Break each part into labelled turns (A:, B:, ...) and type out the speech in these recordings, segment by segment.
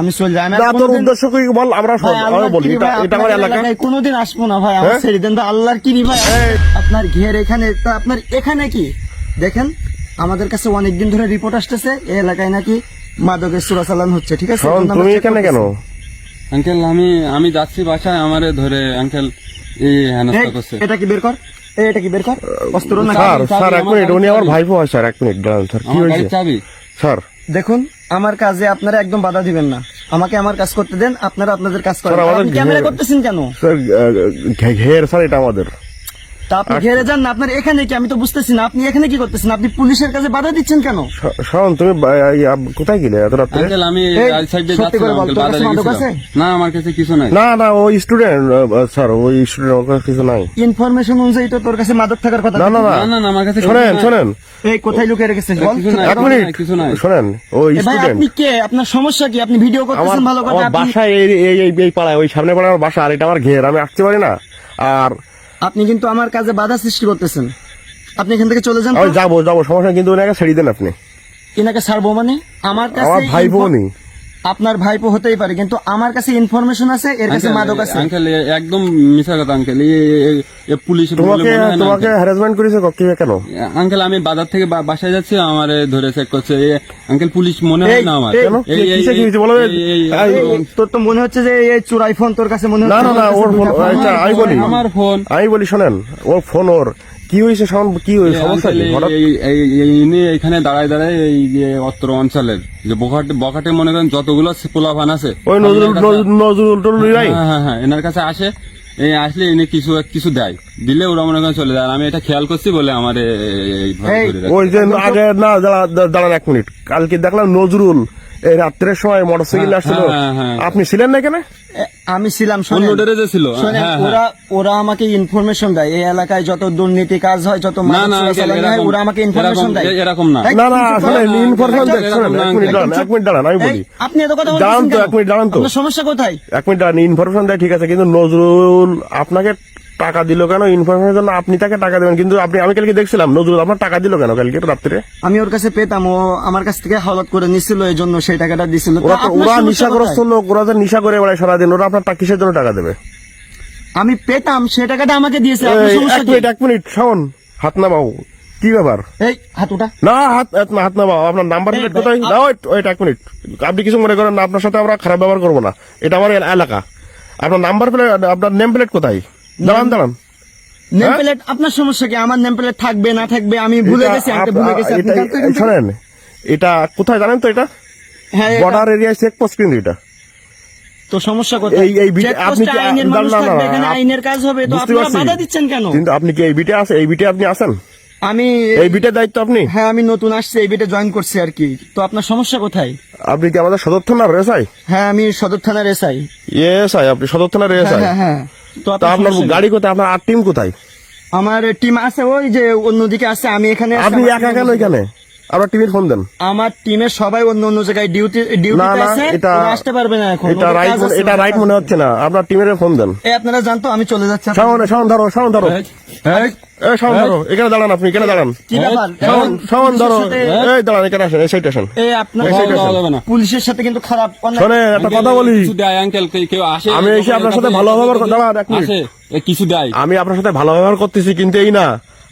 A: আমি চলে যাই।
B: না তোর উদ্দেশ্য কি বল আমরা সব আমি বলি এটা এটা আমার এলাকা।
A: এলাকায় কোনোদিন আসব না ভাই আমার
B: হ্যাঁ?
A: ছেড়ে দেন তো আল্লাহর কিরি ভাই। আপনার ঘের এখানে তা আপনার এখানে কি? দেখেন আমাদের কাছে অনেকদিন ধরে রিপোর্ট আসতেছে এই এলাকায় নাকি মাদকের চোরাচালান হচ্ছে ঠিক আছে?
B: তুমি এখানে কেন?
C: আঙ্কেল আমি আমি যাচ্ছি বাসায় আমারে ধরে আঙ্কেল এই হেনস্থা করছে।
A: এটা কি বের কর? এটা কি বের কর? অস্ত্র না
B: স্যার স্যার এক মিনিট উনি আমার। ভাইপো হয় স্যার এক মিনিট দাঁড়ান স্যার কি হয়েছে? স্যার।
A: দেখুন আমার কাজে আপনারা একদম বাধা দিবেন না। আমাকে আমার কাজ করতে দেন আপনারা আপনাদের কাজ করেন। ক্যামেরা করতেছেন কেন?
B: স্যার ঘের স্যার এটা আমাদের।
A: তা আপনি ঘেরে যান না আপনার এখানে কি? আমি তো বুঝতেছি না আপনি এখানে কি করতেছেন? আপনি পুলিশের কাছে বাধা দিচ্ছেন কেন?
B: শোন তুমি কোথায় গেলে এত রাত্রে?
C: আঙ্কেল আমি রাইট সাইডে যাচ্ছিলাম
A: বল,
C: আঙ্কেল
A: তোর
C: বাধা
A: কাছে মাদক
C: লেগেছিল।
A: আছে?
C: না আমার কাছে কিছু নাই।
B: না না ওই স্টুডেন্ট স্যার ওই স্টুডেন্ট ওর কাছে কিছু নাই।
A: ইনফরমেশন অনুযায়ী তো তোর কাছে মাদক থাকার কথা
B: না না না।
C: না না না আমার কাছে কিছু
B: শোনেন
A: এই কোথায় লুকিয়ে রেখেছিস বল
B: এক মিনিট
C: কিছু নাই।
B: শোনেন ওই স্টুডেন্ট
A: আপনি কে? আপনার সমস্যা কি? আপনি ভিডিও করতেছেন ভালো কথা আপনি
B: বাসায় এই এই এই এই পাড়ায় ওই সামনে পাড়ায় আমার বাসা আর এটা আমার ঘের আমি আসতে পারি না। আর
A: আপনি কিন্তু আমার কাজে বাধা সৃষ্টি করতেছেন। আপনি এখান থেকে চলে যান
B: আমি যাব যাব সমস্যা কিন্তু ওনাকে ছেড়ে দেন আপনি।
A: এনাকে ছাড়বো মানে? আমার কাছে
B: আমার ভাই
A: বোন
B: বোনই
A: আপনার ভাইপো হতেই পারে কিন্তু আমার কাছে ইনফরমেশন আছে এর কাছে মাদক আছে।
C: আঙ্কেল একদম মিশা কথা আঙ্কেল। এ- এ- এ- এ পুলিশ বলে
B: তোমাকে তোমাকে হ্যারাসমেন্ট করেছে ক- কেন?
C: আঙ্কেল আমি বাজার থেকে বাসায় যাচ্ছি আমার ধরে চেক করছে। আঙ্কেল পুলিশ মনে হয় না আমার।
A: এই?
C: এই- এই-
B: কিসে কি হয়েছে বলো?
C: এই- এই- এই-
B: এই,
A: এই, এই, তোর তো মনে হচ্ছে যে এই চোরাই ফোন তোর কাছে মনে হচ্ছে
B: না না
A: আমার
B: ওর ফোন। আচ্ছা আমি বলি।
C: আমার ফোন
B: আমি বলি শোনেন ওর ফোন ওর। কি হয়েছে কি হয়েছে? সমস্যা কি? হঠাৎ
C: এই- এই- এই- ইনি এখানে দাঁড়ায় দাঁড়ায় এই অত্র অঞ্চলের যে বখাটে বখাটে মনে করেন যতগুলো পোলাভান আছে
B: ওই নজরুল
C: হ্যাঁ হ্যাঁ হ্যাঁ এনার কাছে আসে এই আসলে ইনি কিছু কিছু দেয়। দিলে ওরা মনে করেন চলে যায়। আমি এটা খেয়াল করছি বলে আমার।
B: ওই যে আগে না দাঁড়া- দাঁড়া- দাঁড়ান এক মিনিট। কালকে দেখলাম নজরুল এই রাত্রের সময় মোটরসাইকেল
C: হ্যাঁ,
B: আসছিল।
C: হ্যাঁ, হ্যাঁ।
B: আপনি ছিলেন না এখানে?
A: আমি ছিলাম
C: ছিল।
A: ওরা ওরা আমাকে ইনফরমেশন দেয়। এই এলাকায় যত দুর্নীতি কাজ হয় যত ওরা আমাকে ইনফরমেশন দেয়।
C: এরকম না।
B: না না ইনফরমেশন
C: না,
B: এক মিনিট দাঁড়ান এক মিনিট দাঁড়ান আমি বলি।
A: আপনি এত কথা
B: দাঁড়ান তো, এক মিনিট দাঁড়ান তো।
A: সমস্যা কোথায়?
B: এক মিনিট দাঁড়ান ইনফরমেশন দেয় ঠিক আছে কিন্তু নজরুল আপনাকে টাকা দিল কেন? ইনফরমেশনের জন্য আপনি তাকে টাকা দেবেন। কিন্তু আপনি আমি কালকে দেখছিলাম নজরুল আপনার টাকা দিল কেন কালকে রাত্রে?
A: আমি ওর কাছে পেতাম ও আমার কাছ থেকে হাওলাত করে নিছিল এই জন্য সেই টাকাটা দিছিল।
B: ওরা তো ওরা নিশাগ্রস্ত লোক ওরা তো নিশা করে বেড়ায় সারাদিন ওরা আপনার টা- কিসের জন্য টাকা দেবে?
A: আমি পেতাম সেই টাকাটা আমাকে দিয়েছে আপনার
B: এই,
A: সমস্যা
B: এক
A: কি?
B: মিনিট এক মিনিট শোন হাত না বাবু কি ব্যাপার?
A: এই হাতুটা
B: না হাত হাত না হাত না বাবু আপনার নাম্বার
A: এই,
B: প্লেট
A: ভাই,
B: কোথায় দাও ওয়েট, ওয়েট এক মিনিট। আপনি কিছু মনে করেন না আপনার সাথে আমরা খারাপ ব্যবহার করব না। এটা আমার এলাকা। আপনার নাম্বার প্লেট আপনার নেম প্লেট কোথায়? দাঁড়ান দাঁড়ান।
A: নেম
B: হ্যাঁ?
A: প্লেট আপনার সমস্যা কি? আমার নেম প্লেট থাকবে না থাকবে আমি ভুলে গেছি আমি ভুলে গেছি আপনি
B: এটা-
A: জানতো
B: শোনেন এটা কোথায় জানেন তো এটা?
A: হ্যাঁ
B: বর্ডার এরিয়ায় পোস্ট কিন্তু এটা।
A: তো সমস্যা কোথায়?
B: এই- এই বিটে- আপনি কি-
A: এখানে আইনের কাজ হবে তো আপনারা বাধা দিচ্ছেন কেন?
B: কিন্তু আপনি কি এই বিটে আছে এই বিটে আপনি আছেন?
A: আমি
B: এই বিটের দায়িত্ব আপনি?
A: হ্যাঁ আমি নতুন আসছি এই বিটে জয়েন করছি আর কি। তো আপনার সমস্যা কোথায়?
B: আপনি কি আমাদের সদর থানার রেসাই
A: হ্যাঁ আমি সদর থানার এসআই
B: এসআই আপনি সদর থানার
A: হ্যাঁ
B: রেসাই
A: হ্যাঁ হ্যাঁ। তো আপনার?
B: গাড়ি কোথায়? আপনার আর টিম কোথায়?
A: আমার টিম আছে ওই যে অন্যদিকে আছে আমি এখানে
B: আপনি একা কেন এখানে? আপনার টিমের ফোন দেন।
A: আমার টিমের সবাই অন্য অন্য জায়গায় ডিউটি ডিউটিতে আছে
B: এটা
A: আসতে পারবে না এখন
B: এটা রাইট এটা রাইট মনে হচ্ছে না। আপনার টিমের ফোন দেন।
A: এই আপনারা জানতো আমি চলে যাচ্ছি।
B: শাওন শাওন ধরো শাওন ধরো। এ শাওন ধরো এখানে দাঁড়ান আপনি এখানে দাঁড়ান।
A: কি ব্যাপার?
B: শাওন শাওন ধরো। এই দাঁড়ান এখানে আসেন এই সাইড আসেন।
A: এই আপনার
B: এই।
A: পুলিশের সাথে কিন্তু খারাপ
B: শোনে একটা কথা বলি।
C: আঙ্কেল কেউ আসে
B: আমি এসে আপনার সাথে ভালো ব্যবহার করতে দাঁড়ান এক মিনিট।
C: কিছু দেয়।
B: আমি আপনার সাথে ভালো ব্যবহার করতেছি কিন্তু এই না।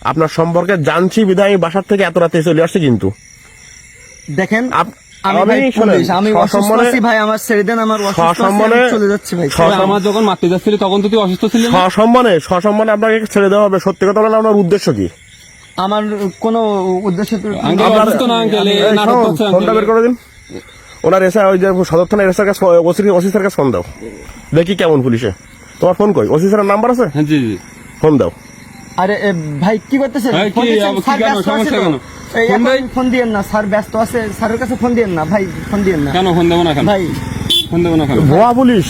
B: আপনার সম্পর্কে জানছি বিধায় আমি বাসার থেকে এত রাতে চলে আসছি কিন্তু।
A: দেখেন
B: আপনাকে ছেড়ে দেওয়া হবে সত্যি কথা বলেন আপনার উদ্দেশ্য কি?
A: আমার কোনো উদ্দেশ্য
B: ফোনটা বের করে দিন। ওনার এসে ওই যে সদর থানার এসে কাছে ওসি স্যার কাছে ফোন দাও। দেখি কেমন পুলিশে। তোমার ফোন কই? ওসি স্যারের নাম্বার আছে?
C: হ্যাঁ জি জি।
B: ফোন দাও।
A: আরে ভাই কি করতেছেন? ফোন দিয়েন না। স্যার ব্যস্ত আছে। স্যারের কাছে ফোন দিয়েন না। ভাই ফোন দিয়েন না।
C: কেন ফোন দেবো না
A: ভাই।
C: ফোন দেবো না
B: ভুয়া পুলিশ।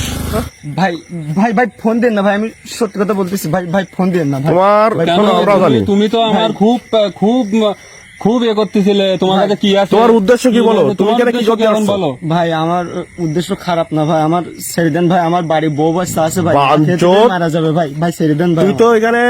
A: ভাই ভাই ভাই ফোন দেন না। ভাই আমি সত্যি কথা বলতেছি। ভাই ভাই ফোন দেন না।
B: তোমার
C: তুমি তো আমার খুব খুব খুব এ করতেছিলে তোমার কাছে কি আছে?
B: তোমার উদ্দেশ্য কি বলো? তুমি এখানে কি করতে আসছো?
C: বলো?
A: ভাই আমার উদ্দেশ্য খারাপ না ভাই। আমার ছেড়ে দেন ভাই আমার বাড়ি বউ বাচ্চা আছে ভাই। মারা যাবে ভাই। ভাই ছেড়ে দেন ভাই
B: তুই তো এখানে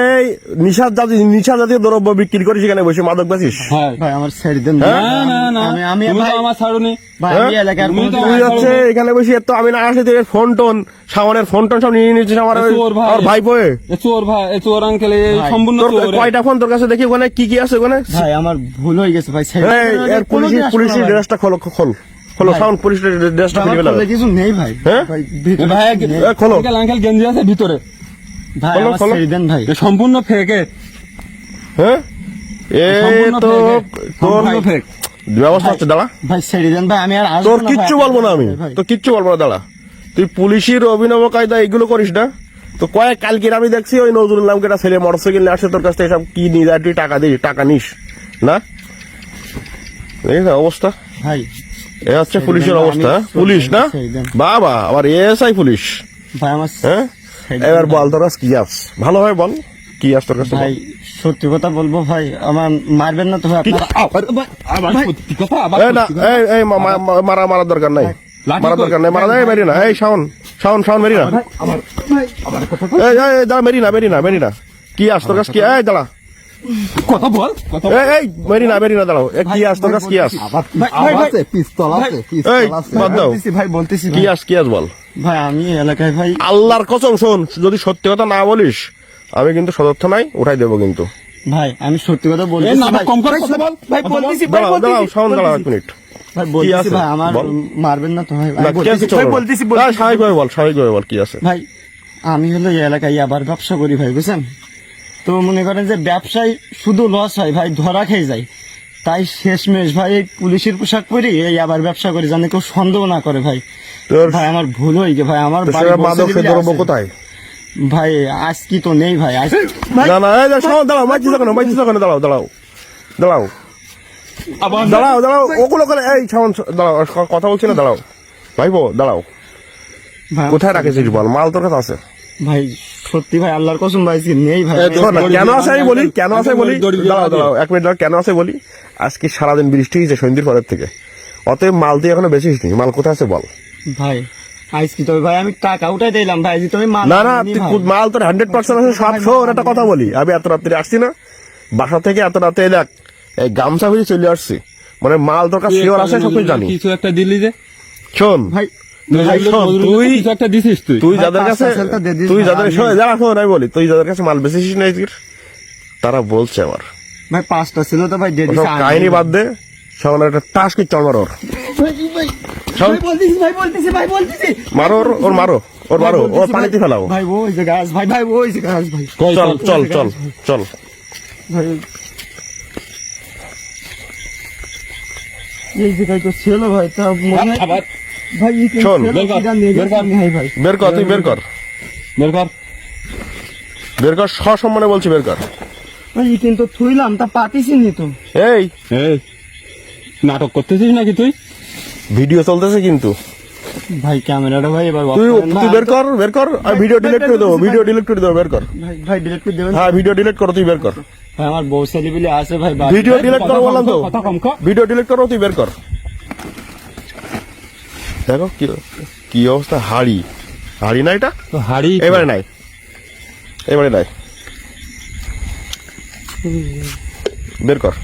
B: নিশা জাতীয় নিশা জাতীয় দ্রব্য বিক্রি করিস এখানে বসে মাদক বেচিস।
C: হ্যাঁ
A: ভাই আমার ছেড়ে দেন ভাই।
C: না না না
A: আমি আমি
C: তুমি তো
A: ভাই
C: আমার ছাড়ুনি।
A: ভাই
B: হ্যাঁ?
A: এলাকার
C: তুমি তো
A: কোনো-
B: তুই হচ্ছে এখানে বসে এত আমি না আসলে তোর ফোন টোন সামনের ফোন টোন সব নিয়ে নিচ্ছিস আমার
C: এ ভাই।
B: ভাই বয়ে
C: চোর ভাই চোর আঙ্কেল সম্পূর্ণ
B: তোর কয়টা ফোন তোর কাছে দেখি ওখানে কি কি আছে ওখানে?
A: ভাই আমার ভুল হয়ে গেছে ভাই
B: এর পুলিশ পুলিশের ড্রেসটা খোলো খোল। খোলো সাউন্ড পুলিশের ড্রেসটা খুলে ফেলাবে
A: কিছু নেই ভাই।
B: হ্যাঁ?
A: ভাই
C: ভাই
B: খোলো।
C: আঙ্কেল আঙ্কেল গেঞ্জি আছে ভিতরে।
A: ভাই
B: খোলো,
A: আমার
B: খোলো।
A: ছেড়ে দেন ভাই।
C: সম্পূর্ণ ফেকে
B: হ্যাঁ? এ তো
C: fake এ।
B: তোর
C: সম্পূর্ণ fake।
B: ব্যবস্থা হচ্ছে দাঁড়া।
A: ভাই ছেড়ে দেন ভাই আমি আর
B: তোর কিচ্ছু বলব না আমি। তো কিচ্ছু বলব না দাঁড়া। তুই পুলিশের অভিনব কায়দা এগুলো করিস না। তো কয়েক কালকে আমি দেখছি ওই নজরুল নামকে একটা ছেলে মোটরসাইকেল নিয়ে আসে তোর কাছ থেকে সব কি নিয়ে যায় তুই টাকা দিস টাকা নিস না? দেখিস অবস্থা। এ হচ্ছে পুলিশের অবস্থা? পুলিশ না। বাবা আবার এএসআই পুলিশ। হ্যাঁ? এবার বল তোর কি আস? ভালো হয় বল কি আস তোর কাছে
A: ভাই সত্যি কথা বলব ভাই আমার মারবেন না তো ভাই
B: মারা মারার দরকার নাই। মারার দরকার নাই। মারা যায় মেরি না। এই শাওন শাওন শাওন মেরি না। এই, দাঁড়া মেরি না মেরি না মেরি না। কি আস তোর কাছে? কি? এই দাঁড়া।
C: কথা বল
B: এই এই মেরি না মেরি না দাঁড়াও। কি আস তোর কাছে কি আস?
A: ভাই, ভাই, ভাই,
D: পিস্তল আছে পিস্তল আছে।
B: বাদ দাও।
A: ভাই বলতেছি
B: কি আস কি আস বল?
A: ভাই আমি এলাকায় ভাই।
B: আল্লাহর কসম শোন যদি সত্যি কথা না বলিস আমি কিন্তু সদর থানায় উঠাই দেবো কিন্তু।
A: ভাই আমি সত্যি কথা
C: নাটক
A: ভাই।
C: কম কর কথা বল
A: ভাই বলতেছি ভাই
B: দাঁড়াও
A: বলতেছি
B: শাওন দাঁড়াও এক মিনিট।
A: ভাই বলতেছি ভাই আমার মারবেন না তো ভাই আমি বলতেছি। ভাই বলতেছি বলতেছি।
B: বল স্বাভাবিকভাবে বল কি আছে?
A: ভাই আমি হলো এই এলাকায় আবার ব্যবসা করি ভাই বুঝছেন? তো মনে করেন যে ব্যবসায় শুধু লস হয় ভাই ধরা খেয়ে যায়। তাই শেষমেশ ভাই এই পুলিশের পোশাক পরি এই আবার ব্যবসা করি জানে কেউ সন্দেহ না করে ভাই।
B: তোর
A: ভাই আমার ভুল হয়ে গে ভাই আমার।
B: কোথায়?
A: ভাই আজ কি তো নেই ভাই আজ
B: দাঁড়াও মাইছিস ওখানে মাইছিস ওখানে দাঁড়াও দাঁড়াও দাঁড়াও।
C: আবার
B: দাঁড়াও দাঁড়াও ওগুলো করে এই শাওন দাঁড়াও কথা বলছি না দাঁড়াও। ভাইবো দাঁড়াও।
A: ভাই,
B: কোথায় রাখেছিস বল? মাল তোর কাছে আছে।
A: ভাই সত্যি ভাই আল্লাহর কসম ভাই নেই ভাই।
B: কেন আমি বলি? কেন আছে বলি? দাঁড়াও দাঁড়াও এক মিনিট কেন আছে বলি? আজকে সারাদিন বৃষ্টি হয়েছে সন্ধ্যের পরের থেকে। অতএব মাল তুই এখনও বেশিস নি মাল কোথায় আছে বল?
A: ভাই আজ তবে ভাই আমি টাকা উঠাই দিলাম ভাই আজ তুমি মাল
B: না না তুই মাল তোর হান্ড্রেড পার্সেন্ট আছে সব শোন একটা কথা বলি। আমি এত রাত্রে আসছি না বাসা থেকে এত রাতে দেখ এই গামছা ভিজে চলে আসছি। মানে মাল তোর কাছে শিওর আছে সব কিছু জানি
C: কিছু একটা দিলি যে?
B: শোন।
A: ভাই
B: তুই
C: একটা দিছিস তুই।
B: তুই যাদের কাছে
A: সেলটা দিয়ে দিস
B: তুই যাদের যারা শোন আমি বলি তুই যাদের কাছে মাল বেশিস না তারা বলছে আমার
A: ভাই পাঁচটা ছিল তো ভাই
B: কাহিনী বাদ দে সব একটা টাস কি চল মারো ওর। শোন,
A: ভাই বলতেছি ভাই বলতেছি ভাই বলতেছি।
B: মারো ওর ওর মারো ওর মারো ওর পানিতে। ফেলাও।
A: ভাই ওই যে গাছ ভাই ভাই ওই যে গাছ ভাই।
B: চল
C: চল
B: চল চল
A: ভাই। এই জায়গায় তো ছিল ভাই তা মনে হয়
C: আবার
A: ভাই
B: শোন,
C: বের কর,
B: তুই বের কর।
C: বের কর।
B: বের কর সসম্মানে বলছি বের কর।
A: ভাই কিন্তু থুইলাম তা পাতিছি নি তো।
B: এই।
C: এই নাটক করতেছিস নাকি তুই?
B: ভিডিও চলতেছে কিন্তু।
A: ভাই ক্যামেরাটা ভাই এবার
B: তুই তুই বের কর বের কর আর ভিডিও ডিলিট করে দেবো ভিডিও ডিলিট করে দেবো বের কর।
A: ভাই ভাই ডিলিট করে দেবেন।
B: হ্যাঁ ভিডিও ডিলিট করো তুই বের কর।
A: ভাই আমার বউ ছেলেপিলে আছে ভাই।
B: ভিডিও ডিলিট করো বললাম তো। ভিডিও ডিলিট করো তুই বের কর। দেখো কি কি অবস্থা? হাড়ি। হাড়ি না এটা?
C: তো হাড়ি
B: এবারে নাই। এবারে নাই। বের কর।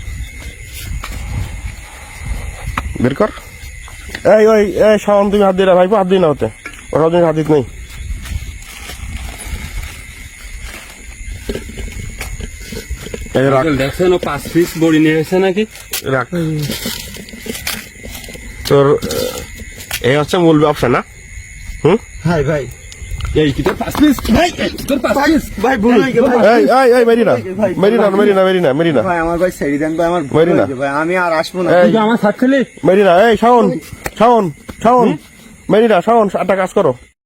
B: বের কর। এই ওই এই শাওন তুমি হাত দিয়ে ভাইপো হাত দিয়ে না হতে ওরা তুমি হাত দিত নেই।
C: দেখছেন ও পাঁচ পিস বড়ি নিয়ে এসেছে নাকি?
B: রাখ। তোর এই হচ্ছে মূল ব্যবসা না? হুম?
A: ভাই ভাই।
C: এই কি তোর পাঁচ পিস?
A: ভাই
C: তোর পাঁচ
A: ভাই
C: পিস?
A: ভাই ভুল গেছে, ভাই
B: এই এই এই মেরিনা মেরিনা মেরিনা মেরিনা মেরিনা।
A: ভাই আমার ভাই ছেড়ে দেন ভাই আমার মেরিনা। ভাই আমি আর আসব না।
C: তুই আমার সাথে
B: মেরিনা এই শাওন শাওন শাওন। মেরিনা শাওন একটা কাজ করো।